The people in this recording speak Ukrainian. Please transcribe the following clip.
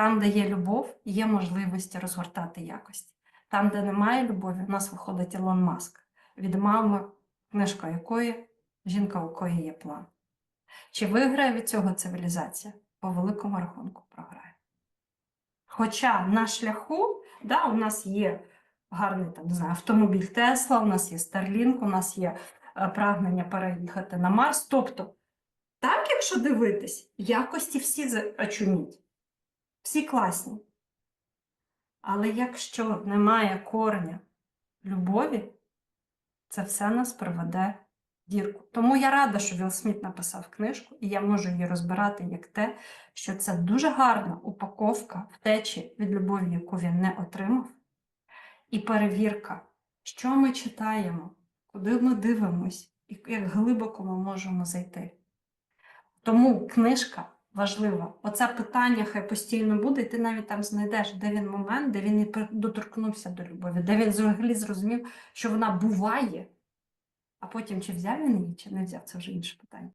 там, де є любов, є можливості розгортати якості. Там, де немає любові, у нас виходить Ілон Маск від мами, книжка якої жінка, у якої є план. Чи виграє від цього цивілізація? По великому рахунку програє. Хоча на шляху, да, у нас є гарний там, не знаю, автомобіль Тесла, у нас є Starlink, у нас є е, прагнення переїхати на Марс. Тобто, так, якщо дивитись, якості всі за- очуміть, всі класні. Але якщо немає кореня любові, це все нас приведе в дірку. Тому я рада, що Вілл Сміт написав книжку, і я можу її розбирати як те, що це дуже гарна упаковка втечі від любові, яку він не отримав, і перевірка, що ми читаємо, куди ми дивимось, і як глибоко ми можемо зайти. Тому книжка важлива. Оце питання хай постійно буде, і ти навіть там знайдеш, де він момент, де він і доторкнувся до любові, де він взагалі зрозумів, що вона буває, а потім чи взяв він її, чи не взяв, це вже інше питання.